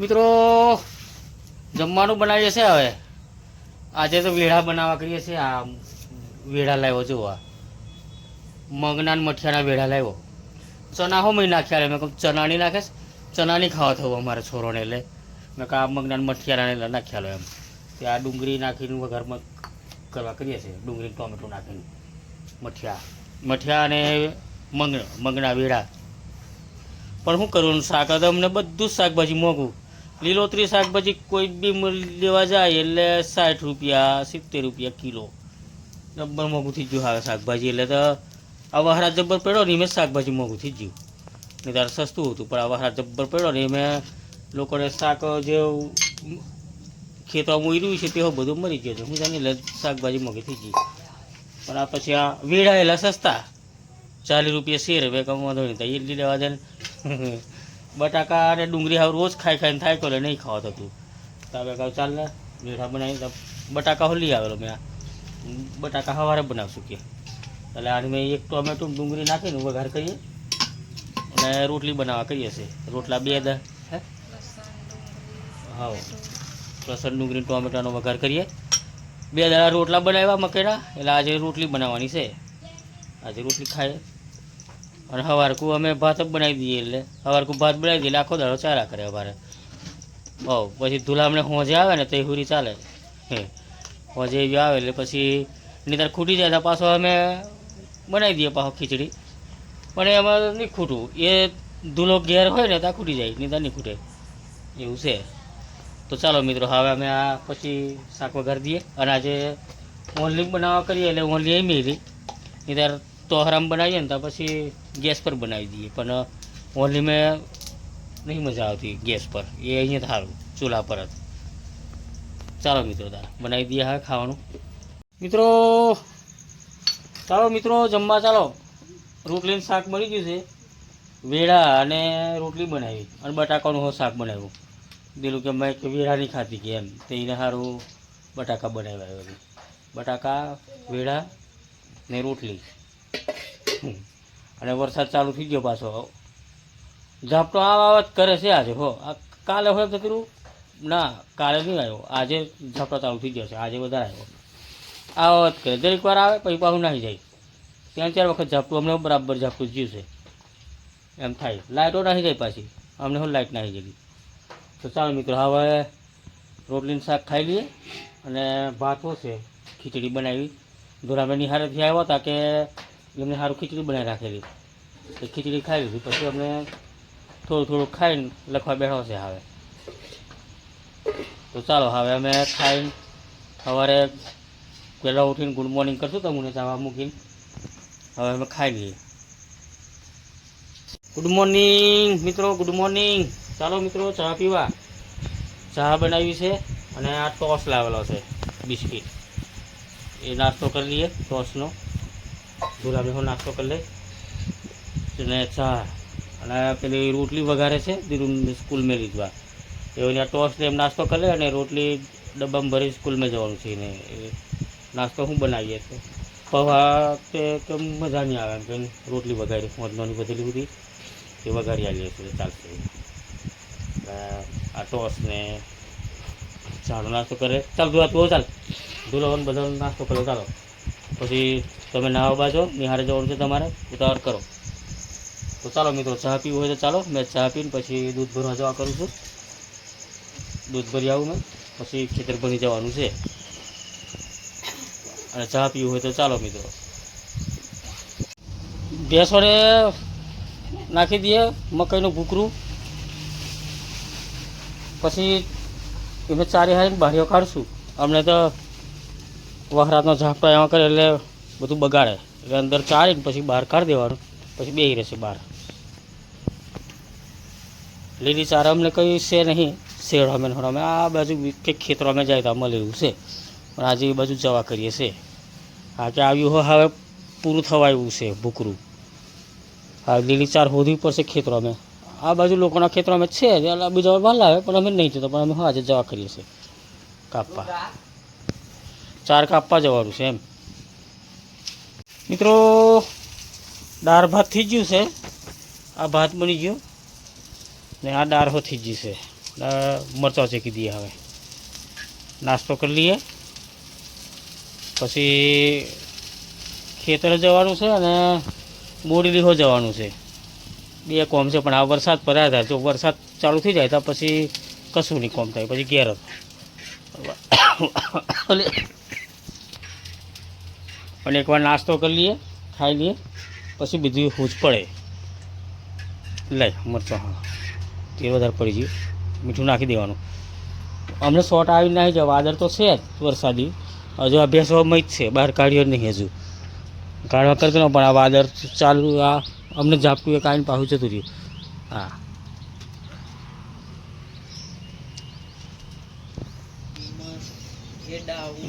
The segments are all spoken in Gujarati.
મિત્રો, જમવાનું બનાવીએ છે હવે. આજે તો વેળા બનાવવા કરીએ છીએ. આ વેળા લાવ્યો જો આ. મગના મઠિયાના વેળા લાવ્યો. ચના હો મેં નાખ્યા મેં કહું ચણાની નાખે ચના ખાવા થવું અમારા છોરોને એટલે. મેં કહા મગના મઠિયાને નાખ્યા એમ. કે આ ડુંગળી નાખીને વઘારમાં કરવા કરીએ છીએ. ડુંગળી ટોમેટો નાખીને. મઠિયા. મઠિયા અને મગ, મગના વેળા. પણ શું કરવાનું? શાક? તો અમને બધું જ શાકભાજી મોંઘું. લીલોતરી શાકભાજી કોઈ બી લેવા જાય એટલે સાઠ રૂપિયા, સિત્તેર રૂપિયા કિલો. જબ્બર મોંઘું થઈ ગયું હવે શાકભાજી, એટલે તો આવા વહરા જબ્બર પડ્યો ને મેં શાકભાજી મોંઘું થઈ ગયું. નહીં ત્યારે સસ્તું હતું, પણ આવા વહરા જબ્બર પડ્યો ને મેં લોકોને શાક જે ખેતરમાં ઉર્યું છે તે બધું મરી ગયું છે. હું જાણી એટલે શાકભાજી મોંઘી થઈ ગઈ. પણ આ પછી આ વેળાયેલા સસ્તા, ચાલીસ રૂપિયા શેર હવે કમ વાંધો નહીં થાય એટલી લેવા દે ને. બટાકા અને ડુંગળી હવે રોજ ખાઈ ખાઈને થાય તો એટલે નહીં ખાવા થતું. તો હવે કહું ચાલ ને મીઠા બનાવી બટાકા હો લઈ આવેલો મેં બટાકા સવારે બનાવશું કે. એટલે આને મેં એક ટોમેટો ડુંગળી નાખીને વઘાર કરીએ. અને રોટલી બનાવવા કરીએ છીએ રોટલા બે દ. હે? હા લસણ ડુંગળી ટોમેટાનો વઘાર કરીએ. બે દાડા રોટલા બનાવ્યા મકેના. એટલે આજે રોટલી બનાવવાની છે. આજે રોટલી ખાઈએ. અને સવારકું અમે ભાત બનાવી દઈએ એટલે સવારકું ભાત બનાવી દઈએ આખો દાડો ચારા કરે અમારે. હો પછી ધુલામણે હોજે આવે ને તો એ હુરી ચાલે. હે, હોજે એવી આવે એટલે પછી નહીંતર ખૂટી જાય તો પાછો અમે બનાવી દઈએ પાછો ખીચડી. પણ એમાં નહીં ખૂટવું. એ ધૂલો ઘેર હોય ને ત્યાં ખૂટી જાય, નહીંતર નહીં ખૂટે. એવું છે. તો ચાલો મિત્રો, હવે અમે આ પછી શાક વઘાર દઈએ. અને આજે ઓનલી બનાવવા કરીએ એટલે ઓનલી એ મેલી નહીંતર તોહરામ બનાવીએ ને તો પછી ગેસ પર બનાવી દઈએ. પણ ઓનલી મેં નહીં મજા આવતી ગેસ પર. એ અહીંયા સારું ચૂલા પર જ. ચાલો મિત્રો તારા બનાવી દઈએ હા ખાવાનું. મિત્રો, ચાલો મિત્રો, જમવા ચાલો. રોટલીનું શાક મળી ગયું છે. વેળા અને રોટલી બનાવી અને બટાકાનું શાક બનાવ્યું. પેલું કે મેં વેળા નહીં ખાતી કે એમ. તો એને સારું બટાકા બનાવ્યા બટાકા, વેળા ને રોટલી. હમ. અને વરસાદ ચાલુ થઈ ગયો પાછો. ઝાપટો આવા જ કરે છે આજે, હો. આ કાલે હોય તો કર્યું ના, કાલે નહીં આવ્યો. આજે ઝાપટો ચાલુ થઈ ગયો છે. આજે વધારે આવ્યો. આવા જ કરે. દરેક વાર આવે, પછી પાછું નાહી જાય. ત્યાં ચાર વખત ઝાપટું. અમને બરાબર ઝાપટું જ્યું છે? એમ થાય. લાઇટો નાહી જાય પાછી. અમને હું લાઇટ નાહી ગઈ તો ચાલો મિત્રો, હવે રોટલીનું શાક ખાઈ લઈએ. અને ભાત છે, ખીચડી બનાવી. ધોરાબેન નિહારેથી આવ્યા હતા કે એમને સારું ખીચડી બનાવી રાખેલી. એ ખીચડી ખાઈ લીધી પછી અમને થોડું થોડું ખાઈને લખવા બેઠો છે હવે. તો ચાલો, હવે અમે ખાઈને સવારે પહેલાં ઉઠીને ગુડ મોર્નિંગ કરશું તમને ચાવા મૂકીને. હવે અમે ખાઈ લઈએ. ગુડ મોર્નિંગ, મિત્રો, ગુડ મોર્નિંગ. ચાલો, મિત્રો, ચા પીવા. ચા બનાવી છે અને આ ટોસ લાવેલો છે બિસ્કિટ. એ નાસ્તો કરી લઈએ ટોસનો. ગુલાબીનો નાસ્તો કરી લઈશ અને ચા. અને પેલી રોટલી વઘારે છે ધીરું સ્કૂલ મેં લીધવા એવો ટોસ એમ નાસ્તો કરી અને રોટલી ડબ્બામાં ભરી સ્કૂલમાં જવાનું છે ને નાસ્તો શું બનાવીએ તો પૌવા તે કેમ મજા નહીં આવે એમ કે રોટલી વઘારી મધનોની બધી બધી. એ વઘારી આવીએ છીએ ચાલશે. આ ટોસ ને ચાનો નાસ્તો કરે. ચાલ ધોવા તું ચાલ. ધુલાવાનો બધાનો નાસ્તો કરો, ચાલો. પછી તમે નાવા બાજો નિહારે જવાનું છે તમારે, ઉતાવળ કરો. તો ચાલો મિત્રો, ચા પીવું હોય તો ચાલો, મેં ચા પીને પછી દૂધ ભરવા જવા કરું છું. દૂધ ભરી આવું મેં, પછી ખેતર બની જવાનું છે. અને ચા પીવું હોય તો ચાલો મિત્રો. ભેંસોને નાખી દઈએ મકાઈનું ભૂકરું. પછી એમને ચારે હારીને બારીઓ કાઢશું. અમને તો વખરાતનો ઝાપટો એમાં કરે એટલે બધું બગાડે. એટલે અંદર ચારીને પછી બહાર કાઢી દેવાનું. પછી બેસી રહેશે બહાર. લીલી ચાર અમને કઈ છે નહીં. શેડ અમે ને અમે આ બાજુ કંઈક ખેતરો અમે જાય તો મળે એવું છે. પણ આજે એ બાજુ જવા કરીએ છે. હા કે આવ્યું હોય, હવે પૂરું થવા આવ્યું છે ભૂકરું હા લીલી ચાર હોવી પડશે ખેતરો અમે. આ બાજુ લોકોના ખેતરો અમે છે જ. એટલે બીજા વાર લાવે પણ અમે નહીં જતો. પણ અમે હા આજે જવા કરીએ છીએ. કાપવા. ચાર કાપવા જવાનું છે એમ. મિત્રો દાળ ભાત થઈ ગયું છે. આ ભાત બની ગયો. ને આ દાળ થઈ ગઈ છે. મરચાં ચેકી દઈએ હવે. નાસ્તો કરી લઈએ. પછી ખેતરે જવાનું છે અને બોડીલીહો જવાનું છે. બે કોમ છે, પણ આ વરસાદ પડ્યા હતા. જો વરસાદ ચાલુ થઈ જાય તો પછી કશું નહીં કોમ થાય. પછી ઘેર જ. પણ એકવાર નાસ્તો કરી લઈએ, ખાઈ લઈએ, પછી બીજી હૂજ પડે. લઈ મરચાં હા, તેલ વધારે પડી ગયું. મીઠું નાખી દેવાનું. અમને શોર્ટ આવી નાખી જાય વાદળ તો છે જ વરસાદી. હજુ અભ્યાસ જ છે, બહાર કાઢ્યો નહીં હજુ. કાઢવા કરતો પણ આ વાદળ ચાલુ, આ અમને ઝાપટું એ કાઢીને પાછું જતું રહ્યું. હા.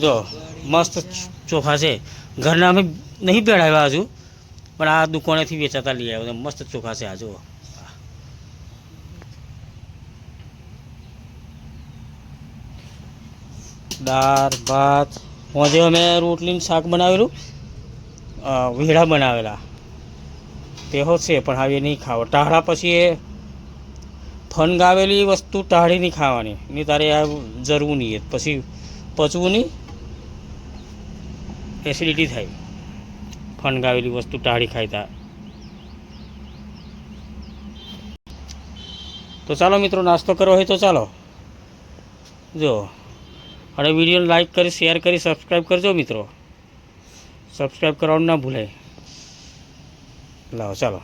જો, મસ્ત ચોખા છે. ઘરના અમે નહીં પહેરાવ્યા હજુ, પણ આ દુકાનેથી વેચાતા લઈ આવ્યો મસ્ત ચોખા છે આ, જુઓ. દાળ, ભાત, મોજે અમે રોટલીનું શાક બનાવેલું વેળા બનાવેલા. તેઓ છે, પણ હવે નહીં ખાવો. ટાળા પછી એ ફનગાવેલી વસ્તુ ટાળી નહીં ખાવાની, નહીં તારે આ જરવું નહીં પછી પચવું નહીં. એસિડિટી થાય ફણગાવેલી વસ્તુ ટાળી ખાતા તો ચાલો મિત્રો, નાસ્તો કરવો હોય તો ચાલો. જો, અને વિડીયોને લાઈક કરી શેર કરી સબસ્ક્રાઈબ કરજો મિત્રો. સબસ્ક્રાઈબ કરવાનું ના ભૂલે લાવો, ચાલો.